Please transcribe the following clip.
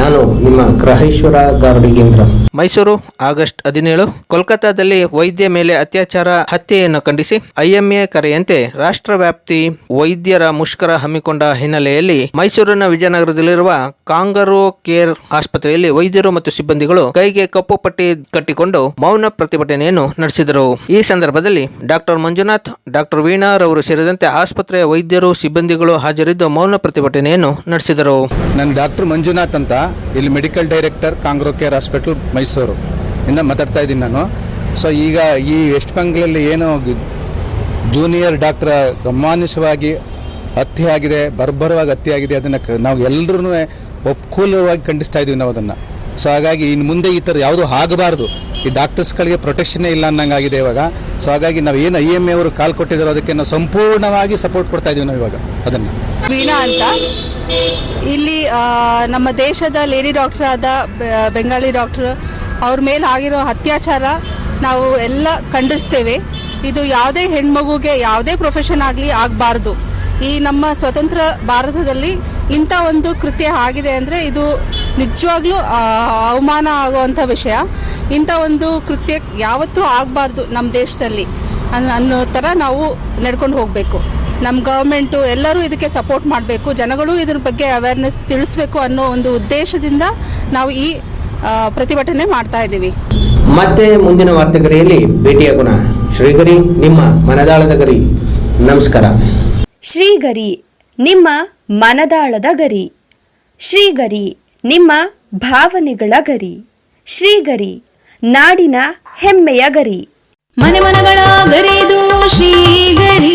ನಾನು ನಿಮ್ಮ ಗ್ರಹೇಶ್ವರ ಗಾರ್ಡಿಗೇಂದ್ರ ಮೈಸೂರು ಆಗಸ್ಟ್ ಹದಿನೇಳು. ಕೋಲ್ಕತ್ತಾದಲ್ಲಿ ವೈದ್ಯ ಮೇಲೆ ಅತ್ಯಾಚಾರ ಹತ್ಯೆಯನ್ನು ಖಂಡಿಸಿ ಐಎಂಎ ಕರೆಯಂತೆ ರಾಷ್ಟ್ರವ್ಯಾಪ್ತಿ ವೈದ್ಯರ ಮುಷ್ಕರ ಹಮ್ಮಿಕೊಂಡ ಹಿನ್ನೆಲೆಯಲ್ಲಿ ಮೈಸೂರಿನ ವಿಜಯನಗರದಲ್ಲಿರುವ ಕಾಂಗರೋ ಕೇರ್ ಆಸ್ಪತ್ರೆಯಲ್ಲಿ ವೈದ್ಯರು ಮತ್ತು ಸಿಬ್ಬಂದಿಗಳು ಕೈಗೆ ಕಪ್ಪು ಪಟ್ಟಿ ಕಟ್ಟಿಕೊಂಡು ಮೌನ ಪ್ರತಿಭಟನೆಯನ್ನು ನಡೆಸಿದರು. ಈ ಸಂದರ್ಭದಲ್ಲಿ ಡಾಕ್ಟರ್ ಮಂಜುನಾಥ್ ಡಾಕ್ಟರ್ ವೀಣಾರವರು ಸೇರಿದಂತೆ ಆಸ್ಪತ್ರೆಯ ವೈದ್ಯರು ಸಿಬ್ಬಂದಿಗಳು ಹಾಜರಿದ್ದು ಮೌನ ಪ್ರತಿಭಟನೆಯನ್ನು ನಡೆಸಿದರು. ನಾನು ಡಾಕ್ಟರ್ ಮಂಜುನಾಥ್ ಅಂತ ಇಲ್ಲಿ ಮೆಡಿಕಲ್ ಡೈರೆಕ್ಟರ್ ಕಾಂಗ್ರೋ ಕೇರ್ ಹಾಸ್ಪಿಟಲ್ ಮೈಸೂರು ಇಂದ ಮಾತಾಡ್ತಾ ಇದ್ದೀನಿ ನಾನು. ಸೊ ಈಗ ಈ ವೆಸ್ಟ್ ಬೆಂಗಲಲ್ಲಿ ಏನು ಜೂನಿಯರ್ ಡಾಕ್ಟರ್ ಗಮಾನಿಸವಾಗಿ ಹತ್ಯೆ ಆಗಿದೆ, ಬರ್ಬರವಾಗಿ ಹತ್ಯೆ ಆಗಿದೆ, ಅದನ್ನು ನಾವು ಎಲ್ಲರೂ ಒಪ್ಕೂಲವಾಗಿ ಖಂಡಿಸ್ತಾ ಇದ್ದೀವಿ ನಾವು ಅದನ್ನು. ಸೊ ಹಾಗಾಗಿ ಇನ್ನು ಮುಂದೆ ಈ ಥರ ಯಾವುದೂ ಆಗಬಾರ್ದು. ಈ ಡಾಕ್ಟರ್ಸ್ಗಳಿಗೆ ಪ್ರೊಟೆಕ್ಷನ್ನೇ ಇಲ್ಲ ಅನ್ನಂಗಾಗಿದೆ ಇವಾಗ. ಸೊ ಹಾಗಾಗಿ ನಾವು ಏನು ಐ ಎಂ ಎ ಅವರು ಕಾಲ್ ಕೊಟ್ಟಿದ್ದಾರೋ ಅದಕ್ಕೆ ನಾವು ಸಂಪೂರ್ಣವಾಗಿ ಸಪೋರ್ಟ್ ಕೊಡ್ತಾ ಇದ್ದೀವಿ ನಾವು ಇವಾಗ ಅದನ್ನು. ವೀಣಾ ಅಂತ. ಇಲ್ಲಿ ನಮ್ಮ ದೇಶದ ಲೇಡಿ ಡಾಕ್ಟರ್ ಆದ ಬೆಂಗಾಲಿ ಡಾಕ್ಟರ್, ಅವ್ರ ಮೇಲೆ ಆಗಿರೋ ಅತ್ಯಾಚಾರ ನಾವು ಎಲ್ಲ ಖಂಡಿಸ್ತೇವೆ. ಇದು ಯಾವುದೇ ಹೆಣ್ಮಗುಗೆ ಯಾವುದೇ ಪ್ರೊಫೆಷನ್ ಆಗಲಿ ಆಗಬಾರ್ದು. ಈ ನಮ್ಮ ಸ್ವತಂತ್ರ ಭಾರತದಲ್ಲಿ ಇಂಥ ಒಂದು ಕೃತ್ಯ ಆಗಿದೆ ಅಂದರೆ ಇದು ನಿಜವಾಗ್ಲೂ ಅವಮಾನ ಆಗುವಂಥ ವಿಷಯ. ಇಂಥ ಒಂದು ಕೃತ್ಯ ಯಾವತ್ತೂ ಆಗಬಾರ್ದು ನಮ್ಮ ದೇಶದಲ್ಲಿ ಅನ್- ಅನ್ನೋ ಥರ ನಾವು ನಡ್ಕೊಂಡು ಹೋಗಬೇಕು. ನಮ್ಮ ಗೌರ್ಮೆಂಟು ಎಲ್ಲರೂ ಇದಕ್ಕೆ ಸಪೋರ್ಟ್ ಮಾಡಬೇಕು ಜನಗಳು ಇದ್ರ ಬಗ್ಗೆ ಅವೇರ್ನೆಸ್ ತಿಳಿಸ್ಬೇಕು ಅನ್ನೋ ಒಂದು ಉದ್ದೇಶದಿಂದ ನಾವು ಈ ಪ್ರತಿಭಟನೆ ಮಾಡ್ತಾ ಇದ್ದೀವಿ. ಮತ್ತೆ ಮುಂದಿನ ವಾರ್ತೆಗರಿಯಲ್ಲಿ ಭೇಟಿಯಾಗೋಣ ಶ್ರೀಗರಿ ನಿಮ್ಮ ಮನದಾಳದ ಗರಿ. ನಮಸ್ಕಾರ. ಶ್ರೀಗರಿ ನಿಮ್ಮ ಮನದಾಳದ ಗರಿ. ಶ್ರೀಗರಿ ನಿಮ್ಮ ಭಾವನೆಗಳ ಗರಿ. ಶ್ರೀಗರಿ ನಾಡಿನ ಹೆಮ್ಮೆಯ ಗರಿ. ಮನೆ ಮನಗಳ ಗರಿದು ಶ್ರೀಗರಿ.